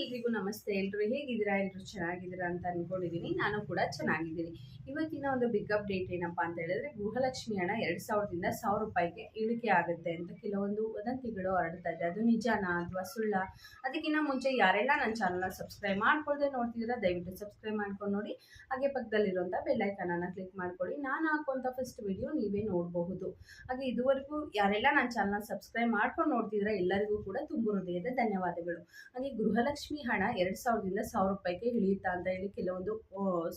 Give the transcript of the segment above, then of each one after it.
ಎಲ್ರಿಗೂ ನಮಸ್ತೆ. ಎಲ್ರು ಹೇಗಿದ್ದೀರಾ? ಎಲ್ರು ಚೆನ್ನಾಗಿದ್ದೀರಾ ಅಂತ ಅನ್ಕೊಂಡಿದ್ದೀನಿ ನಾನು ಕೂಡ ಚೆನ್ನಾಗಿದ್ದೀನಿ. ಇವತ್ತಿನ ಒಂದು ಬಿಗ್ ಅಪ್ಡೇಟ್ ಏನಪ್ಪಾ ಅಂತ ಹೇಳಿದ್ರೆ, ಗೃಹಲಕ್ಷ್ಮಿ ಹಣ ಎರಡು ಸಾವಿರದಿಂದ ಸಾವಿರ ರೂಪಾಯಿಗೆ ಇಳಿಕೆ ಆಗುತ್ತೆ ಅಂತ ಕೆಲವೊಂದು ವದಂತಿಗಳು ಹರಡ್ತಾ ಇದೆ. ಅದು ನಿಜಾನಾ? ಅಥವಾ ಸುಳ್ಳ? ಅದಕ್ಕಿಂತ ಮುಂಚೆ ಯಾರೆಲ್ಲ ನನ್ನ ಚಾನಲ್ನ ಸಬ್ಸ್ಕ್ರೈಬ್ ಮಾಡ್ಕೊಳ್ದೆ ನೋಡ್ತಿದ್ದೀರಾ, ದಯವಿಟ್ಟು ಸಬ್ಸ್ಕ್ರೈಬ್ ಮಾಡ್ಕೊಂಡು ನೋಡಿ. ಹಾಗೆ ಪಕ್ಕದಲ್ಲಿರುವಂಥ ಬೆಲ್ಲೈಕನನ್ನು ಕ್ಲಿಕ್ ಮಾಡ್ಕೊಳ್ಳಿ. ನಾನು ಹಾಕುವಂಥ ಫಸ್ಟ್ ವಿಡಿಯೋ ನೀವೇ ನೋಡಬಹುದು. ಹಾಗೆ ಇದುವರೆಗೂ ಯಾರೆಲ್ಲ ನನ್ನ ಚಾನಲ್ನ ಸಬ್ಸ್ಕ್ರೈಬ್ ಮಾಡ್ಕೊಂಡು ನೋಡ್ತಿದ್ರೆ ಎಲ್ಲರಿಗೂ ಕೂಡ ತುಂಬ ಹೃದಯದ ಧನ್ಯವಾದಗಳು. ಹಾಗೆ ಗೃಹಲಕ್ಷ್ಮಿ ಹಣ ಎರಡು ಸಾವಿರದಿಂದ ಸಾವಿರ ರೂಪಾಯಿಗೆ ಇಳಿಯುತ್ತಾ ಅಂತ ಹೇಳಿ ಕೆಲವೊಂದು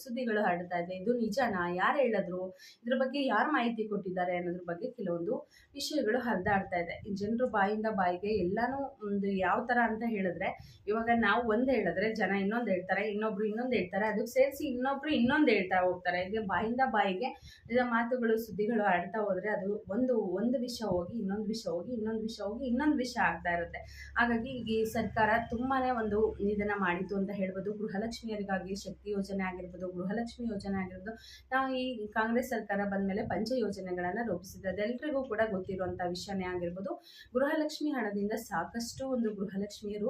ಸುದ್ದಿಗಳು ಹರಡ್ತಾ ಇದೆ. ಇದು ನಿಜನಾ? ಯಾರು ಹೇಳಿದ್ರು? ಇದ್ರ ಬಗ್ಗೆ ಯಾರು ಮಾಹಿತಿ ಕೊಟ್ಟಿದ್ದಾರೆ ಅನ್ನೋದ್ರ ಬಗ್ಗೆ ಕೆಲವೊಂದು ವಿಷಯಗಳು ಹರಿದಾಡ್ತಾ ಇದೆ. ಜನರು ಬಾಯಿಂದ ಬಾಯಿಗೆ ಎಲ್ಲಾನು ಒಂದು ಯಾವ ಥರ ಅಂತ ಹೇಳಿದ್ರೆ, ಇವಾಗ ನಾವು ಒಂದು ಹೇಳಿದ್ರೆ ಜನ ಇನ್ನೊಂದು ಹೇಳ್ತಾರೆ, ಇನ್ನೊಬ್ರು ಇನ್ನೊಂದು ಹೇಳ್ತಾರೆ ಅದಕ್ಕೆ ಸೇರಿಸಿ ಇನ್ನೊಬ್ರು ಇನ್ನೊಂದು ಹೇಳ್ತಾ ಹೋಗ್ತಾರೆ. ಹೀಗೆ ಬಾಯಿಂದ ಬಾಯಿಗೆ ಮಾತುಗಳು, ಸುದ್ದಿಗಳು ಹರಡ್ತಾ ಹೋದ್ರೆ ಅದು ಒಂದು ಒಂದು ವಿಷಯ ಹೋಗಿ ಇನ್ನೊಂದು ವಿಷಯ ಹೋಗಿ ಇನ್ನೊಂದು ವಿಷಯ ಹೋಗಿ ಇನ್ನೊಂದು ವಿಷಯ ಆಗ್ತಾ ಇರುತ್ತೆ. ಹಾಗಾಗಿ ಈ ಸರ್ಕಾರ ತುಂಬಾನೇ ಒಂದು ಇದನ್ನ ಮಾಡಿತು ಅಂತ ಹೇಳ್ಬೋದು. ಗೃಹಲಕ್ಷ್ಮಿಯರಿಗಾಗಿ ಶಕ್ತಿ ಯೋಜನೆ ಆಗಿರ್ಬೋದು, ಗೃಹಲಕ್ಷ್ಮಿ ಯೋಜನೆ ಆಗಿರ್ಬೋದು. ನಾವು ಈ ಕಾಂಗ್ರೆಸ್ ಸರ್ಕಾರ ಬಂದ ಮೇಲೆ ಪಂಚ ಯೋಜನೆಗಳನ್ನ ರೂಪಿಸಿದೆ. ಅದೆಲ್ಲರಿಗೂ ಕೂಡ ಗೊತ್ತಿರುವಂತ ವಿಷಯನೇ ಆಗಿರ್ಬೋದು. ಗೃಹಲಕ್ಷ್ಮಿ ಹಣದಿಂದ ಸಾಕಷ್ಟು ಒಂದು ಗೃಹಲಕ್ಷ್ಮಿಯರು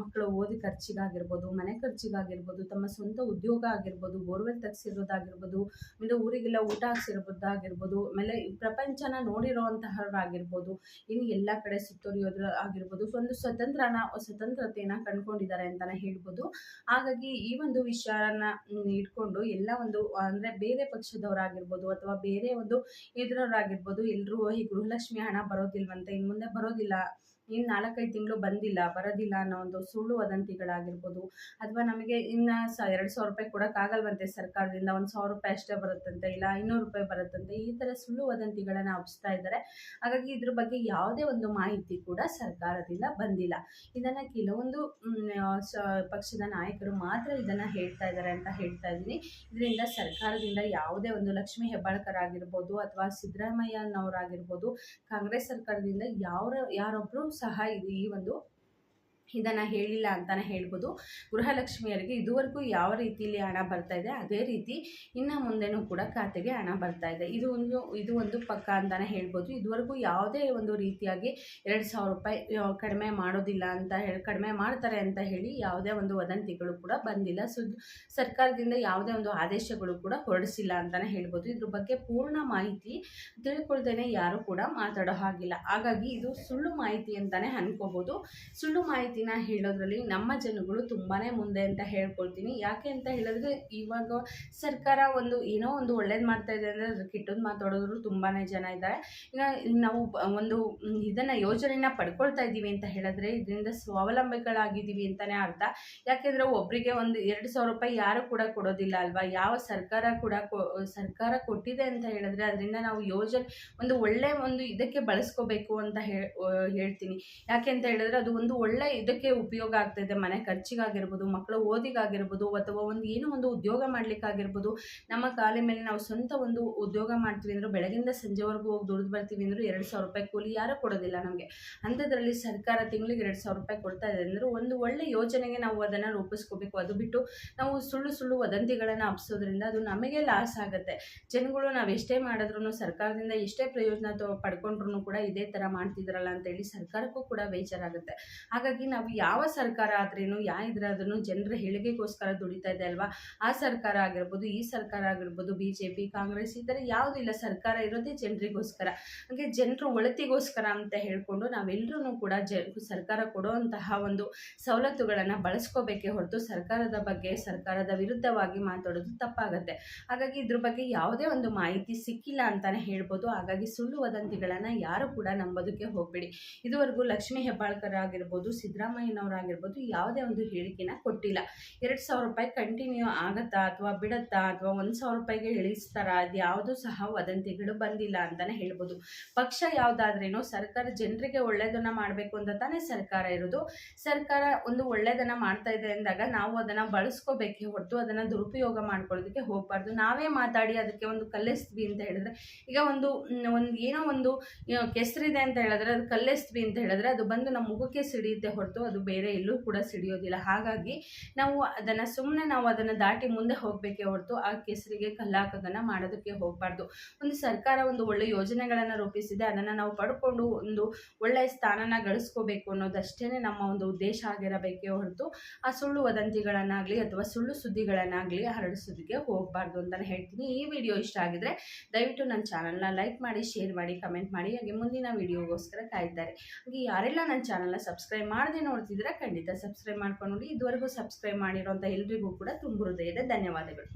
ಮಕ್ಕಳು ಓದಿ ಖರ್ಚಿಗಾಗಿರ್ಬೋದು, ಮನೆ ಖರ್ಚಿಗಾಗಿರ್ಬೋದು, ತಮ್ಮ ಸ್ವಂತ ಉದ್ಯೋಗ ಆಗಿರ್ಬೋದು, ಬೋರ್ವೆಲ್ ತೆಗ್ಸಿರೋದಾಗಿರ್ಬೋದು, ಒಂದು ಊರಿಗೆಲ್ಲ ಊಟ ಹಾಕ್ಸಿರೋದಾಗಿರ್ಬೋದು, ಆಮೇಲೆ ಪ್ರಪಂಚನ ನೋಡಿರೋಂತಹವ್ರಾಗಿರ್ಬೋದು. ಇನ್ನು ಎಲ್ಲ ಕಡೆ ಸುತ್ತೋರಿಯೋದ್ರ ಆಗಿರ್ಬೋದು. ಒಂದು ಸ್ವತಂತ್ರನ ಸ್ವತಂತ್ರತೆಯನ್ನ ಕಂಡ್ಕೊಂಡಿದ್ದಾರೆ ಅಂತಾನೆ ಹೇಳ್ಬೋದು. ಹಾಗಾಗಿ ಈ ಒಂದು ವಿಚಾರನ ಇಟ್ಕೊಂಡು ಎಲ್ಲ ಒಂದು, ಅಂದ್ರೆ ಬೇರೆ ಪಕ್ಷದವರಾಗಿರ್ಬೋದು ಅಥವಾ ಬೇರೆ ಒಂದು ಇದ್ರವರಾಗಿರ್ಬೋದು ಎಲ್ಲರೂ ಈ ಗೃಹಲಕ್ಷ್ಮಿ ಹಣ ಬರೋದಿಲ್ವಂತೆ ಇನ್ನು ಮುಂದೆ ಬರೋದಿಲ್ಲ ಇನ್ನು ನಾಲ್ಕೈದು ತಿಂಗಳು ಬಂದಿಲ್ಲ, ಬರೋದಿಲ್ಲ ಅನ್ನೋ ಒಂದು ಸುಳ್ಳು ವದಂತಿಗಳಾಗಿರ್ಬೋದು. ಅಥವಾ ನಮಗೆ ಇನ್ನು ಸ ಎರಡು ಸಾವಿರ ರೂಪಾಯಿ ಕೊಡೋಕ್ಕಾಗಲ್ವಂತೆ ಸರ್ಕಾರದಿಂದ, ಒಂದು ಸಾವಿರ ರೂಪಾಯಿ ಅಷ್ಟೇ ಬರುತ್ತಂತೆ, ಇಲ್ಲ ಐನೂರು ರೂಪಾಯಿ ಬರುತ್ತಂತೆ, ಈ ಥರ ಸುಳ್ಳು ವದಂತಿಗಳನ್ನು ಹಬ್ಸ್ತಾ ಇದ್ದಾರೆ. ಹಾಗಾಗಿ ಇದ್ರ ಬಗ್ಗೆ ಯಾವುದೇ ಒಂದು ಮಾಹಿತಿ ಕೂಡ ಸರ್ಕಾರದಿಂದ ಬಂದಿಲ್ಲ. ಇದನ್ನು ಕೆಲವೊಂದು ಪಕ್ಷದ ನಾಯಕರು ಮಾತ್ರ ಇದನ್ನು ಹೇಳ್ತಾ ಇದ್ದಾರೆ ಅಂತ ಹೇಳ್ತಾ ಇದ್ದೀನಿ. ಇದರಿಂದ ಸರ್ಕಾರದಿಂದ ಯಾವುದೇ ಒಂದು ಲಕ್ಷ್ಮೀ ಹೆಬ್ಬಾಳ್ಕರ್ ಆಗಿರ್ಬೋದು ಅಥವಾ ಸಿದ್ದರಾಮಯ್ಯನವರಾಗಿರ್ಬೋದು, ಕಾಂಗ್ರೆಸ್ ಸರ್ಕಾರದಿಂದ ಯಾರ ಯಾರೊಬ್ಬರು ಸಹ ಇದು ಈ ಒಂದು ಇದನ್ನು ಹೇಳಿಲ್ಲ ಅಂತಲೇ ಹೇಳ್ಬೋದು. ಗೃಹಲಕ್ಷ್ಮಿಯರಿಗೆ ಇದುವರೆಗೂ ಯಾವ ರೀತಿಯಲ್ಲಿ ಹಣ ಬರ್ತಾ ಇದೆ, ಅದೇ ರೀತಿ ಇನ್ನು ಮುಂದೆನೂ ಕೂಡ ಖಾತೆಗೆ ಹಣ ಬರ್ತಾ ಇದೆ. ಇದು ಒಂದು ಇದು ಒಂದು ಪಕ್ಕ ಅಂತಲೇ ಹೇಳ್ಬೋದು. ಇದುವರೆಗೂ ಯಾವುದೇ ಒಂದು ರೀತಿಯಾಗಿ ಎರಡು ಸಾವಿರ ರೂಪಾಯಿ ಕಡಿಮೆ ಮಾಡೋದಿಲ್ಲ ಅಂತ ಹೇಳಿ, ಕಡಿಮೆ ಮಾಡ್ತಾರೆ ಅಂತ ಹೇಳಿ ಯಾವುದೇ ಒಂದು ವದಂತಿಗಳು ಕೂಡ ಬಂದಿಲ್ಲ. ಸುದ್ ಸರ್ಕಾರದಿಂದ ಯಾವುದೇ ಒಂದು ಆದೇಶಗಳು ಕೂಡ ಹೊರಡಿಸಿಲ್ಲ ಅಂತಲೇ ಹೇಳ್ಬೋದು. ಇದ್ರ ಬಗ್ಗೆ ಪೂರ್ಣ ಮಾಹಿತಿ ತಿಳ್ಕೊಳ್ದೇನೆ ಯಾರು ಕೂಡ ಮಾತಾಡೋ ಹಾಗಿಲ್ಲ. ಹಾಗಾಗಿ ಇದು ಸುಳ್ಳು ಮಾಹಿತಿ ಅಂತಲೇ ಅನ್ಕೋಬೋದು. ಸುಳ್ಳು ಮಾಹಿತಿನ ಹೇಳೋದ್ರಲ್ಲಿ ನಮ್ಮ ಜನಗಳು ತುಂಬಾ ಮುಂದೆ ಅಂತ ಹೇಳ್ಕೊಳ್ತೀನಿ. ಯಾಕೆ ಅಂತ ಹೇಳಿದ್ರೆ ಇವಾಗ ಸರ್ಕಾರ ಒಂದು ಏನೋ ಒಂದು ಒಳ್ಳೇದು ಮಾಡ್ತಾ ಇದೆ ಅಂದರೆ ಅದ್ರ ಕೆಟ್ಟದ್ದು ಮಾತಾಡೋದ್ರು ತುಂಬಾ ಜನ ಇದ್ದಾರೆ. ಈಗ ನಾವು ಒಂದು ಇದನ್ನು ಯೋಜನೆನ ಪಡ್ಕೊಳ್ತಾ ಇದ್ದೀವಿ ಅಂತ ಹೇಳಿದ್ರೆ ಇದರಿಂದ ಸ್ವಾವಲಂಬಿಗಳಾಗಿದ್ದೀವಿ ಅಂತಲೇ ಅರ್ಥ. ಯಾಕೆಂದರೆ ಒಬ್ಬರಿಗೆ ಒಂದು ಎರಡು ಸಾವಿರ ರೂಪಾಯಿ ಯಾರು ಕೂಡ ಕೊಡೋದಿಲ್ಲ ಅಲ್ವಾ? ಯಾವ ಸರ್ಕಾರ ಕೂಡ ಸರ್ಕಾರ ಕೊಟ್ಟಿದೆ ಅಂತ ಹೇಳಿದ್ರೆ ಅದರಿಂದ ನಾವು ಯೋಜನೆ ಒಂದು ಒಳ್ಳೆ ಒಂದು ಇದಕ್ಕೆ ಬಳಸ್ಕೋಬೇಕು ಅಂತ ಹೇಳ್ ಹೇಳ್ತೀನಿ. ಯಾಕೆ ಅಂತ ಹೇಳಿದ್ರೆ ಅದು ಒಂದು ಒಳ್ಳೆ ಇದಕ್ಕೆ ಉಪಯೋಗ ಆಗ್ತಾ ಇದೆ, ಮನೆ ಖರ್ಚಿಗಾಗಿರ್ಬೋದು, ಮಕ್ಕಳ ಓದಿಗಾಗಿರ್ಬೋದು ಅಥವಾ ಒಂದು ಏನೋ ಒಂದು ಉದ್ಯೋಗ ಮಾಡ್ಲಿಕ್ಕಾಗಿರ್ಬೋದು, ನಮ್ಮ ಕಾಲ ಮೇಲೆ ನಾವು ಸ್ವಂತ ಒಂದು ಉದ್ಯೋಗ ಮಾಡ್ತೀವಿ ಅಂದರೂ, ಬೆಳಗಿಂದ ಸಂಜೆವರೆಗೂ ಹೋಗಿ ದುಡಿದು ಬರ್ತೀವಿ ಅಂದರೂ ಎರಡು ಸಾವಿರ ರೂಪಾಯಿ ಕೂಲಿ ಯಾರೂ ಕೊಡೋದಿಲ್ಲ ನಮಗೆ. ಅಂಥದ್ರಲ್ಲಿ ಸರ್ಕಾರ ತಿಂಗಳಿಗೆ ಎರಡು ಸಾವಿರ ರೂಪಾಯಿ ಕೊಡ್ತಾ ಇದೆ ಅಂದ್ರೆ, ಒಂದು ಒಳ್ಳೆ ಯೋಜನೆಗೆ ನಾವು ಅದನ್ನು ರೂಪಿಸ್ಕೋಬೇಕು. ಅದು ಬಿಟ್ಟು ನಾವು ಸುಳ್ಳು ಸುಳ್ಳು ವದಂತಿಗಳನ್ನು ಹಬ್ಸೋದ್ರಿಂದ ಅದು ನಮಗೆ ಲಾಸ್ ಆಗುತ್ತೆ. ಜನಗಳು ನಾವು ಎಷ್ಟೇ ಮಾಡಿದ್ರು ಸರ್ಕಾರದಿಂದ ಎಷ್ಟೇ ಪ್ರಯೋಜನ ಪಡ್ಕೊಂಡ್ರು ಕೂಡ ಇದೇ ಥರ ಮಾಡ್ತಿದ್ರಲ್ಲ ಅಂತೇಳಿ ಸರ್ಕಾರಕ್ಕೂ ಕೂಡ ಬೇಜಾರಾಗುತ್ತೆ. ಹಾಗಾಗಿ ನಾವು ಯಾವ ಸರ್ಕಾರ ಆದ್ರೇನು ಯಾ ಇದ್ರಾದ್ರೂ ಜನರ ಹೇಳಿಕೆಗೋಸ್ಕರ ದುಡಿತಾ ಇದೆ ಅಲ್ವಾ? ಆ ಸರ್ಕಾರ ಆಗಿರ್ಬೋದು, ಈ ಸರ್ಕಾರ ಆಗಿರ್ಬೋದು ಬಿ ಜೆ ಪಿ ಕಾಂಗ್ರೆಸ್ ಈ ಥರ ಯಾವುದಿಲ್ಲ ಸರ್ಕಾರ ಇರೋದೇ ಜನರಿಗೋಸ್ಕರ. ಹಾಗೆ ಜನರು ಒಳತಿಗೋಸ್ಕರ ಅಂತ ಹೇಳಿಕೊಂಡು ನಾವೆಲ್ಲರೂ ಕೂಡ ಜ, ಸರ್ಕಾರ ಕೊಡುವಂತಹ ಒಂದು ಸವಲತ್ತುಗಳನ್ನು ಬಳಸ್ಕೋಬೇಕೇ ಹೊರತು ಸರ್ಕಾರದ ಬಗ್ಗೆ, ಸರ್ಕಾರದ ವಿರುದ್ಧವಾಗಿ ಮಾತಾಡೋದು ತಪ್ಪಾಗತ್ತೆ. ಹಾಗಾಗಿ ಇದ್ರ ಬಗ್ಗೆ ಯಾವುದೇ ಒಂದು ಮಾಹಿತಿ ಸಿಕ್ಕಿಲ್ಲ ಅಂತಲೇ ಹೇಳ್ಬೋದು. ಹಾಗಾಗಿ ಸುಳ್ಳು ವದಂತಿಗಳನ್ನು ಯಾರು ಕೂಡ ನಂಬೋದಕ್ಕೆ ಹೋಗಬೇಡಿ. ಇದುವರೆಗೂ ಲಕ್ಷ್ಮೀ ಹೆಬ್ಬಾಳ್ಕರ್ ಆಗಿರ್ಬೋದು ಸಿದ್ದರಾಮಯ್ಯನವರಾಗಿರ್ಬೋದು ಯಾವುದೇ ಒಂದು ಹೇಳಿಕೆನ ಕೊಟ್ಟಿಲ್ಲ. ಎರಡು ಸಾವಿರ ರೂಪಾಯಿ ಕಂಟಿನ್ಯೂ ಆಗತ್ತಾ ಅಥವಾ ಬಿಡತ್ತಾ ಅಥವಾ ಒಂದು ಸಾವಿರ ರೂಪಾಯಿಗೆ ಇಳಿಸ್ತಾರಾ ಅದು ಸಹ ವದಂತಿಗಳು ಬಂದಿಲ್ಲ ಅಂತಾನೆ ಹೇಳ್ಬೋದು. ಪಕ್ಷ ಯಾವುದಾದ್ರೇನು ಸರ್ಕಾರ ಜನರಿಗೆ ಒಳ್ಳೇದನ್ನ ಮಾಡಬೇಕು ಅಂತ ತಾನೇ ಸರ್ಕಾರ ಇರೋದು. ಸರ್ಕಾರ ಒಂದು ಒಳ್ಳೇದನ್ನ ಮಾಡ್ತಾ ಇದೆ ಅಂದಾಗ ನಾವು ಅದನ್ನ ಬಳಸ್ಕೋಬೇಕೆ ಹೊರತು ಅದನ್ನ ದುರುಪಯೋಗ ಮಾಡ್ಕೊಳ್ಳೋದಕ್ಕೆ ಹೋಗಬಾರ್ದು. ನಾವೇ ಮಾತಾಡಿ ಅದಕ್ಕೆ ಒಂದು ಕಲ್ಲೆಸ್ತೀವಿ ಅಂತ ಹೇಳಿದ್ರೆ, ಈಗ ಒಂದು ಒಂದು ಏನೋ ಒಂದು ಕೆಸರಿದೆ ಅಂತ ಹೇಳಿದ್ರೆ ಅದು ಕಲ್ಲೆಸ್ತೀವಿ ಅಂತ ಹೇಳಿದ್ರೆ ಅದು ಬಂದು ನಮ್ಮ ಮುಖಕ್ಕೆ ಸಿಡಿಯುತ್ತೆ ಹೊರತು ಹೊರತು ಅದು ಬೇರೆ ಎಲ್ಲೂ ಕೂಡ ಸಿಡಿಯೋದಿಲ್ಲ. ಹಾಗಾಗಿ ನಾವು ಅದನ್ನು ಸುಮ್ಮನೆ ನಾವು ಅದನ್ನು ದಾಟಿ ಮುಂದೆ ಹೋಗಬೇಕೇ ಹೊರತು ಆ ಕೆಸರಿಗೆ ಕಲ್ಲಾಕೋದನ್ನು ಮಾಡೋದಕ್ಕೆ ಹೋಗಬಾರ್ದು. ಒಂದು ಸರ್ಕಾರ ಒಂದು ಒಳ್ಳೆ ಯೋಜನೆಗಳನ್ನು ರೂಪಿಸಿದೆ, ಅದನ್ನು ನಾವು ಪಡ್ಕೊಂಡು ಒಂದು ಒಳ್ಳೆಯ ಸ್ಥಾನನ ಗಳಿಸ್ಕೋಬೇಕು ಅನ್ನೋದಷ್ಟೇ ನಮ್ಮ ಒಂದು ಉದ್ದೇಶ ಆಗಿರಬೇಕೇ ಹೊರತು ಆ ಸುಳ್ಳು ವದಂತಿಗಳನ್ನಾಗಲಿ ಅಥವಾ ಸುಳ್ಳು ಸುದ್ದಿಗಳನ್ನಾಗಲಿ ಹರಡಿಸೋದಕ್ಕೆ ಹೋಗಬಾರ್ದು ಅಂತಲೇ ಹೇಳ್ತೀನಿ. ಈ ವಿಡಿಯೋ ಇಷ್ಟ ಆಗಿದ್ರೆ ದಯವಿಟ್ಟು ನನ್ನ ಚಾನಲ್ನ ಲೈಕ್ ಮಾಡಿ, ಶೇರ್ ಮಾಡಿ, ಕಮೆಂಟ್ ಮಾಡಿ. ಹಾಗೆ ಮುಂದಿನ ವಿಡಿಯೋಗೋಸ್ಕರ ಕಾಯ್ತಾರೆ. ಹಾಗೆ ಯಾರೆಲ್ಲ ನನ್ನ ಚಾನಲ್ನ ಸಬ್ಸ್ಕ್ರೈಬ್ ಮಾಡದೆ ನೋಡ್ತಿದ್ರೆ ಖಂಡಿತ ಸಬ್ಸ್ಕ್ರೈಬ್ ಮಾಡ್ಕೊಂಡು ನೋಡಿ. ಇದುವರೆಗೂ ಸಬ್ಸ್ಕ್ರೈಬ್ ಮಾಡಿರೋಂಥ ಎಲ್ರಿಗೂ ಕೂಡ ತುಂಬ ಹೃದಯದ ಧನ್ಯವಾದಗಳು.